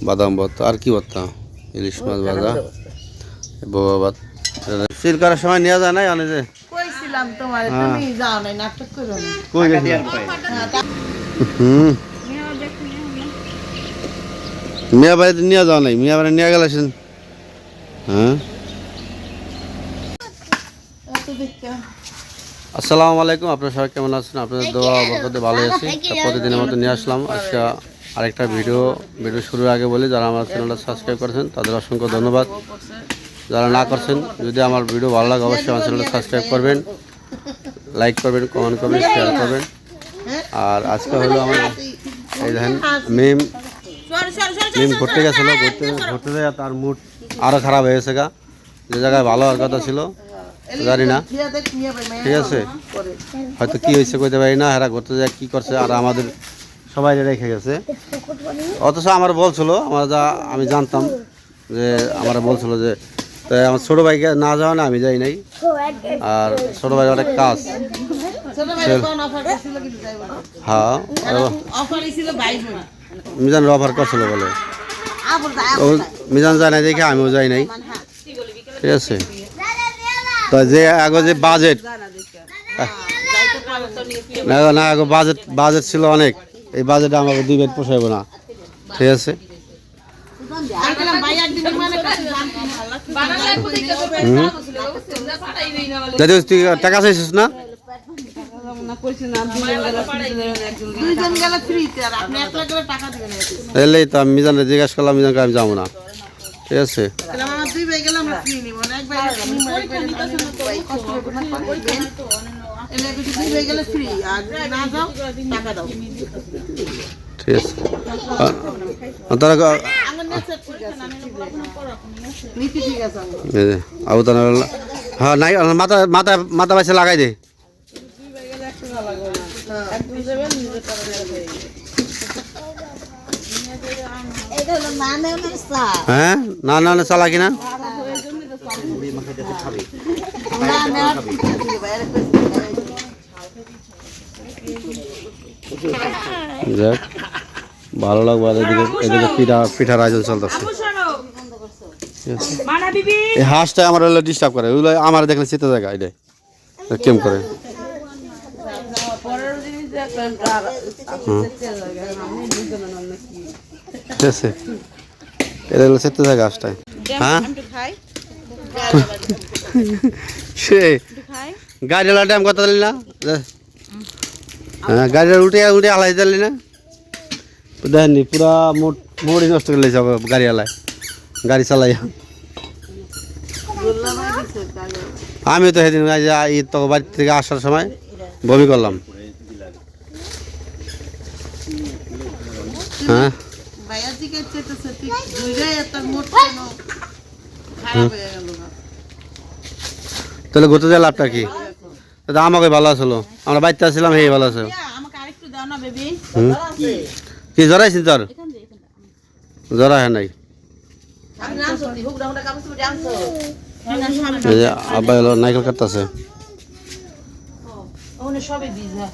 বাদাম ভর্তা আর কি ভর্তা ইলিশ মাছ ভাজা। বাবা ভাত। সিল করার সময় নেওয়া যায় না অনেক যে? কইছিলাম তোমার হ্যাঁ। যাও নাই মিয়া বাড়িতে নিয়ে যাওয়া নাই মিয়া বাড়ি নিয়ে গেলেছেন হ্যাঁ। আসসালামু আলাইকুম আপনারা সবাই কেমন আছেন? আপনাদের দোয়া বরকতে ভালো আছি। প্রতিদিনের মতো নিয়ে আসলাম। আজকে আরেকটা ভিডিও ভিডিও শুরুর আগে বলি যারা আমার চ্যানেলটা সাবস্ক্রাইব করেছেন তাদের অসংখ্য ধন্যবাদ। যারা না করছেন যদি আমার ভিডিও ভালো লাগে অবশ্যই আমার চ্যানেলটা সাবস্ক্রাইব করবেন লাইক করবেন কমেন্ট করবেন শেয়ার করবেন। আর আজকে হলো আমার এই দেখেন মেম মেম ঘুরতে গেছিল ঘুরতে ঘুরতে তার মুড আরও খারাপ হয়েছে গা। যে জায়গায় ভালো হওয়ার কথা ছিল জানি না। ঠিক আছে। হয়তো কি হয়েছে কইতে পারি না এরা ঘুরতে যায় কি করছে আর আমাদের সবাই রেখে গেছে। অথচ আমার বলছিল আমার যা আমি জানতাম যে আমার বলছিল যে তাই আমার ছোটো ভাইকে না যাওয়া না আমি যাই নাই। আর ছোটো ভাই অনেক কাজ। হ্যাঁ মিজান অফার করছিল বলে। মিজান যায় নাই দেখে আমিও যাই নাই। ঠিক আছে। তো যে আগে যে বাজেট না না আগে বাজেট বাজেট ছিল অনেক। এই বাজেটে আমাকে দুই বেড পোষাইব না। ঠিক আছে? তুই টাকা চাইছিস না? এলেই তো আমি জিজ্ঞাসা করলাম মিজানকে আমি যাব না। ঠিক আছে। ঠিক আছে। তারা আবু তারা হ্যাঁ নাই মাথা মাথা মাথা পাশে লাগাই দে। হ্যাঁ? না না না চালা কিনা যাক ভালো লাগবে এদিকে এদিকে পিঠা পিঠার আয়োজন চলতেছে। এই হাঁসটা আমার ডিস্টার্ব করে। ওগুলো আমার দেখলে চিতে জায়গা এটা কেম করে? এটা হলো চিতে জায়গা হাঁসটায় হ্যাঁ? সে গাড়িওয়ালা ড্যাম কথা দিলি না? হ্যাঁ গাড়িটা উঠে উঠে আলাই দিলি না? দেখেননি পুরা মোট নষ্ট করে লেছে গাড়িওয়ালায়। গাড়ি চালাই আমি তো সেদিন বাড়ি থেকে আসার সময় বমি করলাম। হ্যাঁ? ভাইয়া দিকে চেতেছে ঠিক বুঝে এত মোট কেন খারাপ হয়ে গেল তাহলে ঘুরতে যাওয়ার লাভটা কি? তা আমাকে ভালো আসলো আমরা বাড়িতে আসছিলাম সেই ভালো আছে। আমাকে আরেকটু দাও হুম? কি? জড়াইছিস তোর? জড়া হ্যাঁ নাই যে আব্বা এলো নাইকেল কাটতেছে। ওনে ভিজা?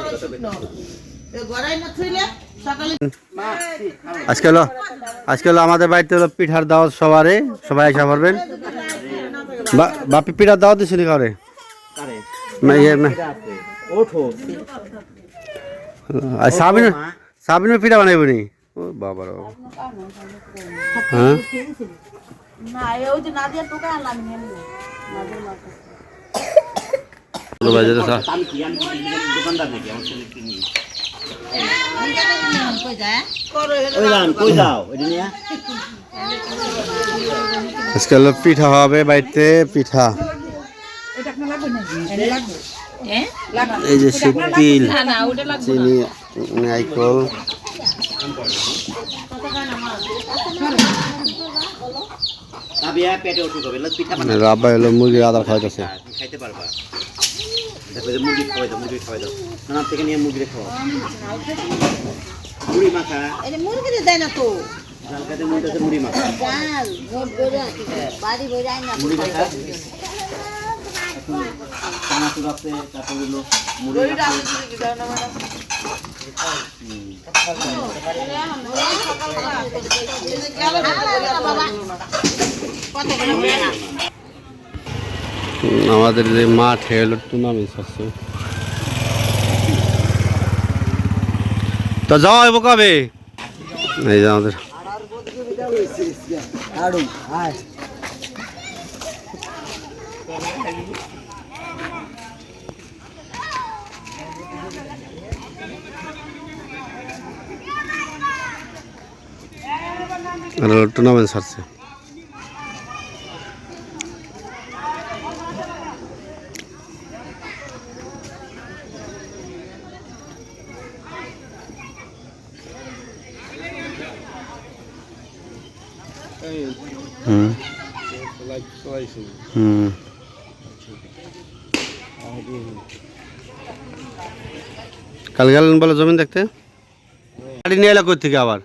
না শুকনো আজকে হলো আজকে হলো আমাদের বাড়িতে হলো পিঠার দাওয়াত সবারে সবাই আসা পারবেন বা- বাপি পিঠার দাওয়াত দিছিলি কারে? না, ইয়ে সাবিন সাবিনের পিঠা বানাইব নি? ও বাবা রে বাবা। ছোট ভাই যেতে চা- আজকে হলো পিঠা হবে বাড়িতে, পিঠা এই যে তিল চিনি নাইকল পেটে অসুখ হবে পিঠা রাব্বা হলো মুরগির আদার খাওয়াইতেছে। খাইতে পারবা। দেখো যে মুরগি খাওয়াই দাও মুরগি খাওয়াই দাও। নানার থেকে নিয়ে মুরগি খাওয়া মুড়ি মাখা। মুরগি দেয় না তো। মুড়ি মাখা। মুড়ি মাখা। চানাচুর আছে তারপর হলো মুড়ি আছে আমাদের যে মাঠে, হলো টুর্নামেন্ট আছে। তো যাওয়া হইব কবে এই যে আমাদের। টুর্নামেন্ট ছাড়ছে হুম হুম কাল গেলেন বলে জমিন দেখতে? গাড়ি নিয়ে এলো থেকে আবার?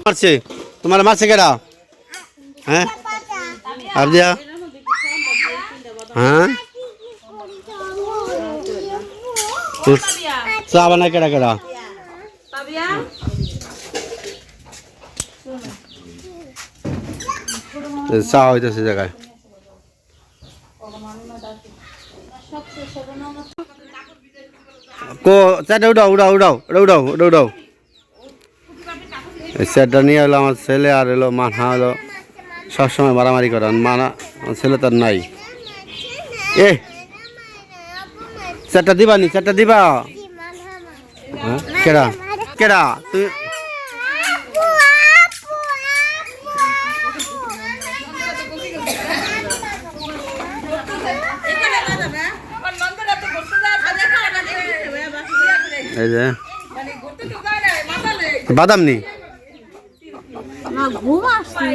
মারছে। তোমার মারছে কেডা? হ্যাঁ? আর দিয়া হ্যাঁ তোর চা বানায় কেডা কেডা? এই চা হইতেছে জায়গায়। কো, চাটা উঠাও উঠাও উঠাও ওটা উঠাও ওটা উঠাও। সেটটা নিয়ে এলো আমার ছেলে আর এলো মাথা হলো সবসময় মারামারি করে আর মানা আমার ছেলে তার নাই। এ চারটা দিবা নি চারটা দিবা? হ্যাঁ কেডা? কেডা? তুই এই যে। বাদাম নি ঘুম আসছে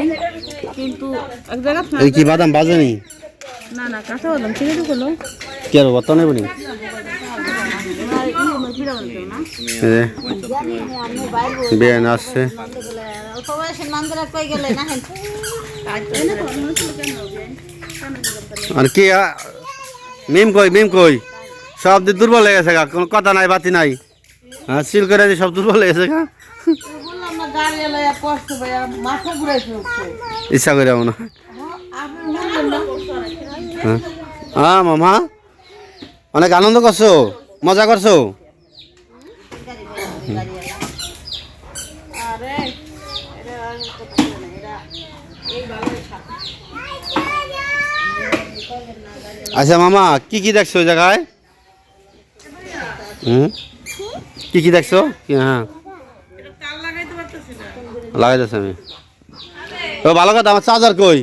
কিন্তু এক জায়গা এই কি বাদাম বাজেনি? না না কাঁচা বাদাম ছেড়ে কি আর বর্তমানে যে বিয়ান আসছে। আর কি মিম কই মিম কই? সব দিক দুর্বল হয়ে গেছে গা কোনো কথা নাই বাতি নাই। হ্যাঁ সিল করে সব দুর্বল হয়ে গেছে গা। ইচ্ছা করে না হ্যাঁ। মামা অনেক আনন্দ করছ মজা করছ? আচ্ছা মামা কি কি দেখছ ওই জায়গায়? হুম? কি কি দেখছ? হ্যাঁ। লাগাইতেছে আমি। ও ভালো কথা আমার চার্জার কই?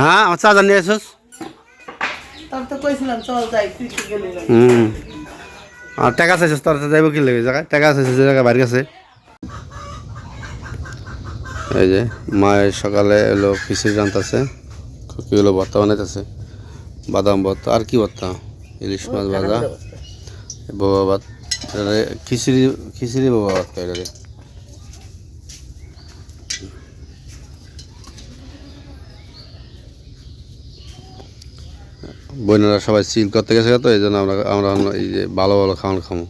হ্যাঁ আমার চার্জার নিয়ে এসোস হুম। আর টাকা চাইছিস তোর যাইব কি লাগে? জায়গায় টাকা চাইছিস জায়গায় গেছে এই যে মায়ের সকালে এলো রান্তাছে কি হলো ভর্তা বানাইতেছে। বাদাম ভর্তা আর কি ভর্তা ইলিশ মাছ ভাজা। বাবা ভাত খিচুড়ি খিচুড়ি বাবা ভাত এটারে। বোনেরা সবাই সিল করতে গেছে তো এই জন্য আমরা আমরা এই যে ভালো ভালো খাওয়ান খামো।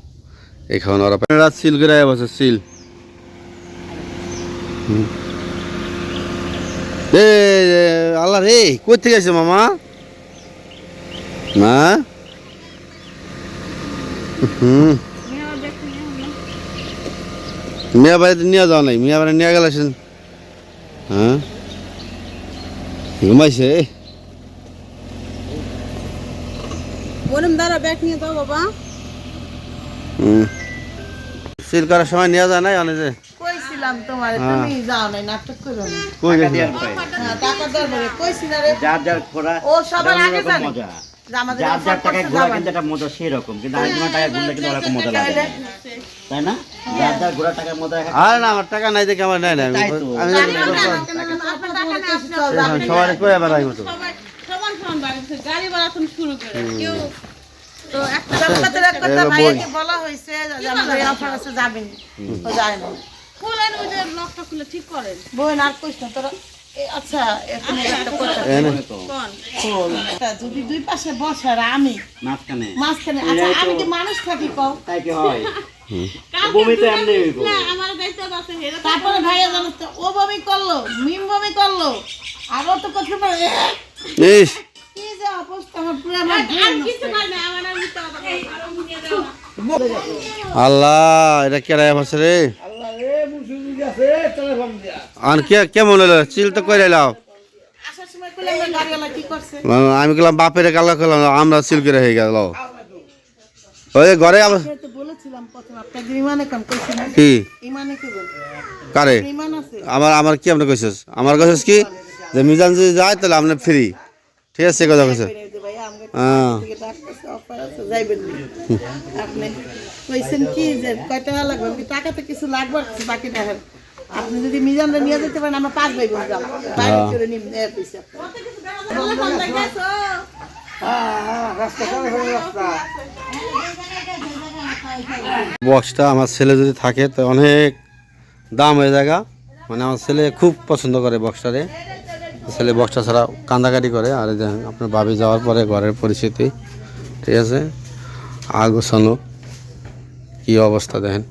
এই খাওয়ান ওরা বোনেরা সিল করে বসে সিল। আল্লাহ রে কই থেকে গেছে মামা? না? হুম। মিয়া বাড়িতে নিয়ে যাও নাই মিয়া বাড়ি নিয়ে গেলেছেন হ্যাঁ? ঘুমাইছে? সিল করার সময় নেওয়া যায় নাই অনেক কইছিলাম তোমারে তুমি যাও নাই নাটক করো না কই টাকা গেছিল? দেওয়ার পরে হ্যাঁ, টাকা দরবারে কইছি রে। যার যার খোরা ও সবার আগে জানে। যার যার টাকায় ঘোরা কিন্তু একটা মজা সেরকম কিন্তু আরেকজনের টাকায় ঘুরলে কিন্তু ওরকম মজা লাগে না। তাই না? যার যার ঘোরা টাকার মজা এক- না আমার টাকা নাই দেখে আমার নাই না আমি আমি সবাই কই এবার আইব তো সবাই সমান সমান বাড়ি গাড়ি ভাড়া তুমি শুরু করে। কেউ তো একটা কথা এবার বলা। হয়েছে যে আমাদের অফার আছে যাবেন। ও যায় না। খুলেন ওই যে লকটা খুলে ঠিক করেন। আর না তোরা আচ্ছা এখন একটা কথা কোন? যদি দুই পাশে বসে আর আমি? মাঝখানে। মাঝখানে। আচ্ছা আমি কি মানুষ থাকি কও? তাই কি হয়? তারপরে ভাইয়া জানো ও বমি করল মিম বমি করল আর ও তো করতে পারে ইস। কি যে অবস্থা আমার পুরো আমার কিছু না, আমার আর মিথ্যা কথা বলব না। আল্লাহ এটা কেরাই আছে রে। আর কে কেমন হলো? চিল তো করে লাও। আসার সময় কইলাম না গাড়িওয়ালা কি করছে আমি গেলাম বাপের কালা করলাম আমরা চিল করে হয়ে গেল। ওই ঘরে আবার কি? কারে? আমার আমার কি আপনি কইছিস? আমার কইছিস কি? যে মিজান যদি যায়, তাহলে আপনি ফ্রি ঠিক আছে কথা কইছে। হ্যাঁ। কি যে টাকা লাগবে? টাকা তো কিছু লাগবে? বাকি দেখেন। আপনি যদি মিজানটা নিয়ে যেতে পারেন আমরা পাঁচ ভাই বোন যাব। বাইরে করে নিম এ কইছে। আপনার বক্সটা আমার ছেলে যদি থাকে তো অনেক দাম হয়ে জায়গা। মানে আমার ছেলে খুব পছন্দ করে বক্সটারে। ছেলে বক্সটা ছাড়া কান্দাকাটি করে। আর দেখেন আপনার বাবি যাওয়ার পরে ঘরের পরিস্থিতি ঠিক আছে? আগ গোছানো কী অবস্থা দেখেন।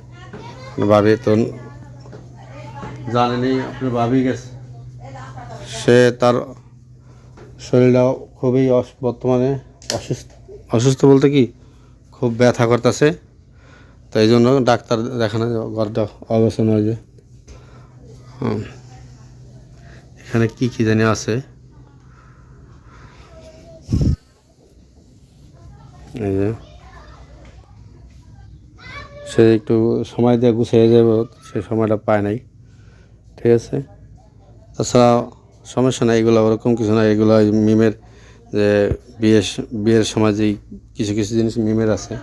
বাবি তো জানেনি আপনার বাবি গেছে। সে তার শরীরটাও খুবই অস- বর্তমানে অসুস্থ। অসুস্থ বলতে কি? খুব ব্যথা করতেছে তো এই জন্য ডাক্তার দেখানো ঘরটা অবসান হয়েছে। এখানে কি কি জানি আছে। এই যে। সে একটু সময় দিয়ে গুছিয়ে যাবে সে সময়টা পায় নাই। ঠিক আছে? তাছাড়া সমস্যা নাই, এগুলো ওরকম কিছু না এগুলো মিমের যে বিয়ের বিয়ের সময় কিছু কিছু জিনিস মিমের আছে,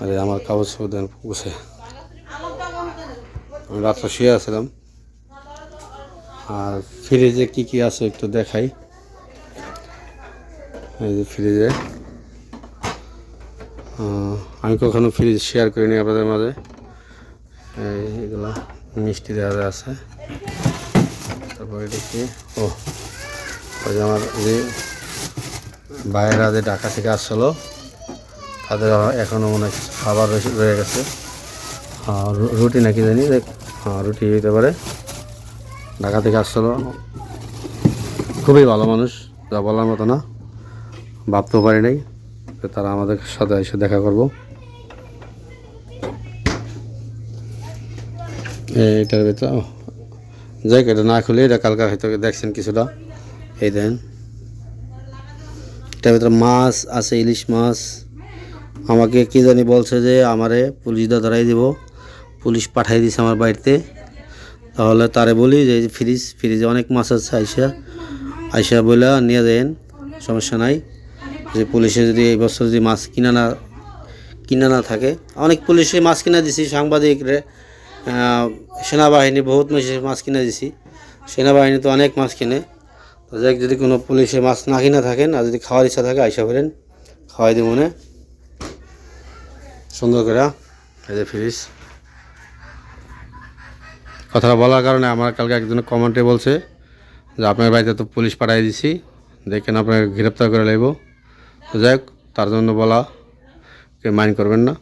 আরে আমার কাগজ দেন গুছে আমি রাত্রে শুয়ে আসছিলাম আর ফ্রিজে কি কি আছে একটু দেখাই। এই যে ফ্রিজে। আমি কখনো ফ্রিজ শেয়ার করিনি আপনাদের মাঝে। এই, এগুলো। মিষ্টি দেওয়া আছে। তারপরে দেখি, ও, ওই যে আমার যে বাইরেরা যে ঢাকা থেকে আসছিল তাদের এখনও হয় কিছু খাবার রয়ে গেছে। রু- রুটি নাকি জানি, দেখ হ্যাঁ রুটি হইতে পারে। ঢাকা থেকে আসছিল খুবই ভালো মানুষ, যা বলার মতো না। ভাবতেও পারি নাই যে তারা আমাদের সাথে এসে দেখা করব। এইটার ভিতরে যাই এটা না খুলে এটা কালকে হয়তো দেখছেন কিছুটা। এই দেন। এটার ভিতরে মাছ আছে ইলিশ মাছ। আমাকে কি জানি বলছে যে আমারে পুলিশ দা ধরাই দিব। পুলিশ পাঠাই দিছে আমার বাড়িতে। তাহলে তারে বলি যে ফ্রিজ ফ্রিজে অনেক মাছ আছে আইসা আইসা বলে নিয়ে দেন সমস্যা নাই। যে পুলিশে যদি এই বছর যদি মাছ কিনা না কিনা না থাকে অনেক পুলিশে মাছ কিনা দিছি সাংবাদিক রে আহ, সেনাবাহিনী বহুত মাছ কিনে দিছি। সেনাবাহিনী তো অনেক মাছ কিনে। যাই যদি কোনো পুলিশে মাছ না কিনা থাকেন আর যদি খাওয়ার ইচ্ছা থাকে, আইসা করেন খাওয়াই দিব মনে। সুন্দর করে যে ফ্রিজ। কথাটা বলার কারণে আমার কালকে একজন কমেন্টে বলছে যে, আপনার বাড়িতে তো পুলিশ পাঠাই দিছি। দেখেন, আপনাকে গ্রেপ্তার করে লাগব তো যাই হোক, তার জন্য বলা কে মাইন্ড করবেন না।